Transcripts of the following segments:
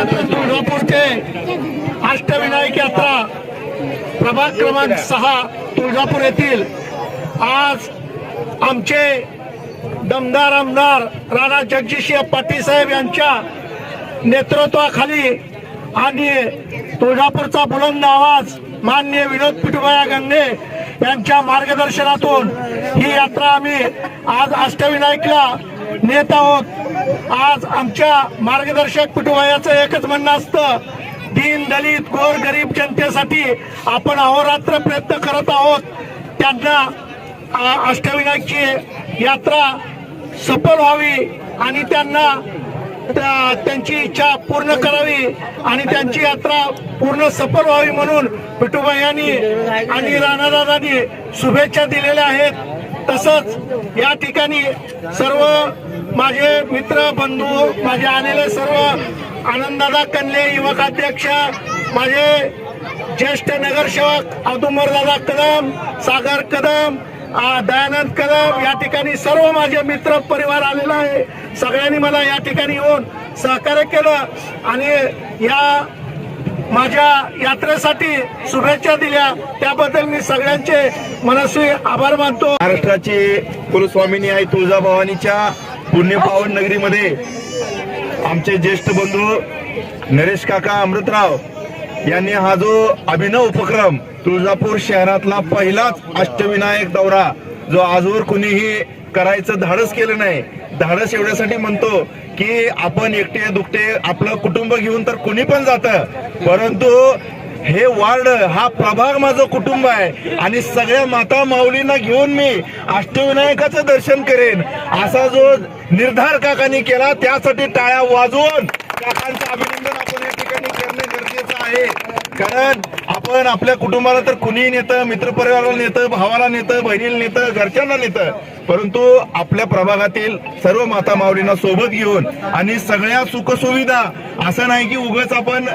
ते अष्टविनायक यात्रा प्रभाग क्रमांक सहा तुळजापूर येथील. आज आमचे दमदार आमदार राणा जगजितसिंह पाटील साहेब यांच्या नेतृत्वाखाली आणि तुळजापूरचा बुलंद आवाज माननीय विनोद पिटुबाया गंगे यांच्या मार्गदर्शनातून ही यात्रा आम्ही आज अष्टविनायकला नेत आहोत. आज आमच्या मार्गदर्शक पिटुबायाचं एकच म्हणणं असतं दीन दलित गोर गरीब जनतेसाठी आपण अहोरात्र प्रयत्न करत आहोत. त्यांना अष्टविनायकची यात्रा सफल व्हावी आणि त्यांना त्या- त्यांची इच्छा पूर्ण करावी आणि त्यांची यात्रा पूर्ण सफल व्हावी म्हणून पिठूबाई यांनी आणि राणादादांनी शुभेच्छा दिलेल्या आहेत. तसंच या ठिकाणी सर्व माझे मित्र बंधू माझे आलेले सर्व आनंददा कनले युवकाध्यक्ष माझे ज्येष्ठ नगरसेवक औदुंबरदादा कदम सागर कदम दयानंद कदम या ठिकाणी सर्व माझे मित्र परिवार आलेला आहे. सगळ्यांनी मला या ठिकाणी येऊन सहकार्य केलं आणि या माझ्या यात्रेसाठी शुभेच्छा दिल्या. त्याबद्दल मी सगळ्यांचे मनस्वी आभार मानतो. महाराष्ट्राची कुलस्वामिनी आई तुळजाभवानीच्या पुण्यपावन नगरीमध्ये आमचे ज्येष्ठ बंधू नरेश काका अमृतराव यांनी हा जो अभिनव उपक्रम तुळजापूर शहरातला पहिलाच अष्टविनायक दौरा जो आजवर कुणीही करायचं धाडस केलं नाही धाडस एवढ्यासाठी म्हणतो की आपण एकटे दुकटे आपलं कुटुंब घेऊन तर कोणी पण जातं. परंतु हे वार्ड हा प्रभाग माझं कुटुंब आहे. आणि सगळ्या माता माऊलींना घेऊन मी अष्टविनायकाचं दर्शन करेन. असा जो निर्धार काकांनी केला त्यासाठी टाळ्या वाजवून काकांचं अभिनंदन आपण या ठिकाणी करणे गरजेचं आहे. कारण आपण आपल्या कुटुंबाला तर कुणीही नेतं मित्रपरिवाराला नेतं भावाला नेतं बहिणीला नेतं घरच्यांना नेतं. परंतु आपल्या प्रभागातील सर्व माता माऊलींना सोबत घेऊन आणि सगळ्या सुखसुविधा असं नाही की उगाच आपण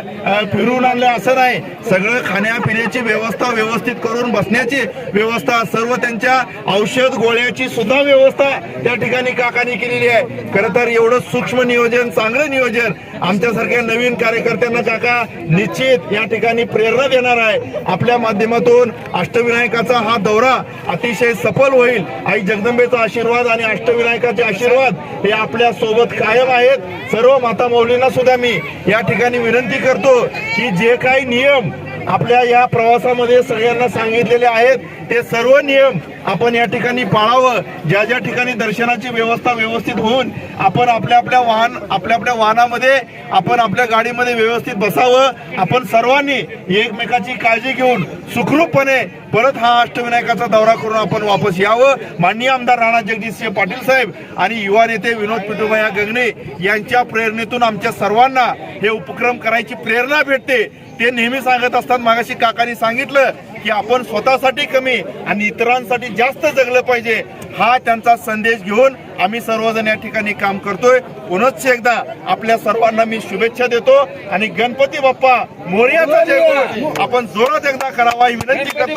फिरून आणलं असं नाही. सगळं खाण्यापिण्याची व्यवस्था व्यवस्थित करून बसण्याची व्यवस्था सर्व त्यांच्या औषध गोळ्याची सुद्धा व्यवस्था त्या ठिकाणी काकांनी केलेली आहे. खरं तर एवढं सूक्ष्म नियोजन चांगलं नियोजन आमच्यासारख्या नवीन कार्यकर्त्यांना काका निश्चित या ठिकाणी प्रेरणा देणार आहे. आपल्या माध्यमातून अष्टविनायकाचा हा दौरा अतिशय सफल होईल. आई जगदंबेचा आशीर्वाद आणि अष्टविनायकाचे आशीर्वाद हे आपल्यासोबत कायम आहेत. सर्व माता मौलींना सुद्धा मी या ठिकाणी विनंती करतो की जे काही नियम आपल्या या प्रवासामध्ये सगळ्यांना सांगितलेले आहेत ते सर्व नियम आपण या ठिकाणी पाळावं. ज्या ज्या ठिकाणी दर्शनाची व्यवस्था व्यवस्थित होऊन आपण आपल्या आपल्या वाहन आपल्या आपल्या वाहनामध्ये आपण आपल्या गाडीमध्ये व्यवस्थित बसावं. आपण सर्वांनी एकमेकाची काळजी घेऊन सुखरूपपणे परत हा अष्टविनायकाचा दौरा करून आपण वापस यावं. माननीय आमदार राणा जगदीशसिंह पाटील साहेब आणि युवा नेते विनोद पिटुभया गगने यांच्या प्रेरणेतून आमच्या सर्वांना हे उपक्रम करायची प्रेरणा भेटते. ते नेहमी सांगत असतात. मागाशी काकांनी सांगितलं की आपण स्वतःसाठी कमी आणि इतरांसाठी जास्त जगलं पाहिजे. हा त्यांचा संदेश घेऊन आम्ही सर्वजण या ठिकाणी काम करतोय. पुनश्च एकदा आपल्या सर्वांना मी शुभेच्छा देतो आणि गणपती बाप्पा मोर्याचा जय आपण जोरात एकदा करावा ही विनंती करतो.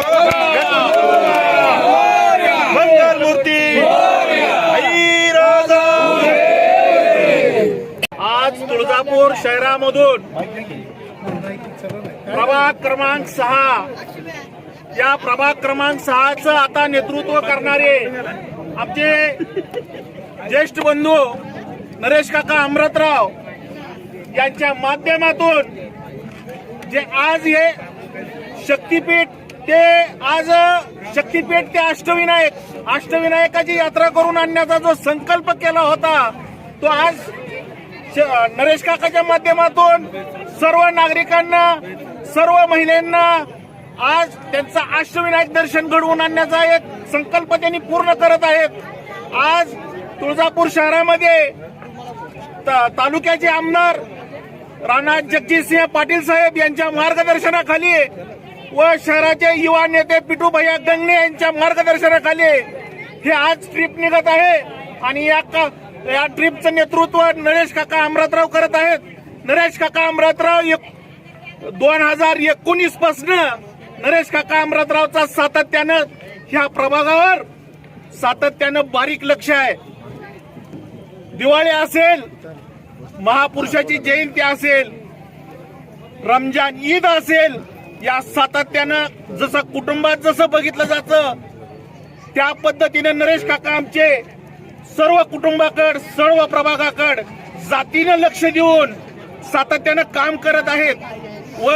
मूर्ती! आज तुळजापूर शहरामधून प्रभाग क्रमांक सहा. या प्रभाग क्रमांक सहाचं आता नेतृत्व करणारे आमचे ज्येष्ठ बंधू नरेश काका अमृतराव यांच्या माध्यमातून जे आज हे शक्तीपीठ ते आज शक्तीपीठ ते अष्टविनायक अष्टविनायकाची यात्रा करून आणण्याचा जो संकल्प केला होता तो आज श- नरेश काकाच्या माध्यमातून सर्व नागरिकांना सर्व महिलांना आज त्यांचा अष्टविनायक दर्शन घडवून आणण्याचा एक संकल्प त्यांनी पूर्ण करत आहेत. आज तुळजापूर शहरामध्ये ता- तालुक्याचे आमदार राणा जगजितसिंह पाटील साहेब यांच्या मार्गदर्शनाखाली व शहराचे युवा नेते पिटू भैया गंगणे यांच्या मार्गदर्शनाखाली हे आज ट्रिप निघत आहे. आणि या का- या ट्रिपचं नेतृत्व नरेश काका अमृतराव करत आहेत. नरेश काका अमृतराव एक- दोन हजार एकोणीस पासन नरेश काका अमृतरावचा सातत्यानं ह्या प्रभागावर सातत्यानं बारीक लक्ष आहे. दिवाळी असेल महापुरुषाची जयंती असेल रमजान ईद असेल या सातत्यानं जसं कुटुंबात जसं बघितलं जातं त्या पद्धतीने नरेश काका आमचे सर्व कुटुंबाकड सर्व प्रभागाकड जातीनं लक्ष देऊन सातत्यानं काम करत आहेत व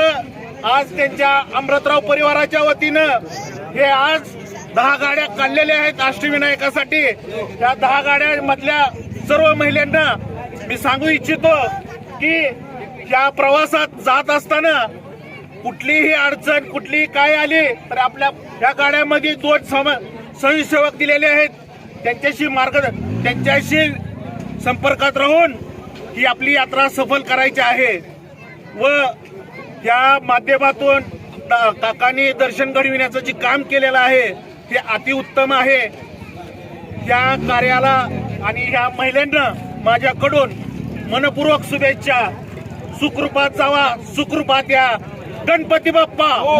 आज त्यांच्या अमृतराव परिवाराच्या वतीनं हे आज दहा गाड्या काढलेल्या आहेत अष्टविनायकासाठी त्या दहा गाड्यांमधल्या सर्व महिलांना मी सांगू इच्छितो की या प्रवासात जात असताना कुठलीही अडचण कुठलीही काय आली तर आपल्या या गाड्यामध्ये दोन सम स्वयंसेवक दिलेले आहेत. त्यांच्याशी मार्ग त्यांच्याशी संपर्कात राहून ही आपली यात्रा सफल करायची आहे. व या माध्यमातून काकांनी दर्शन घडविण्याचं जे काम केलेलं आहे ते अतिउत्तम आहे. या कार्याला आणि ह्या महिलांना माझ्याकडून मनपूर्वक शुभेच्छा. सुखरूपात जावा सुखरूपात या. गणपती बाप्पा! हो,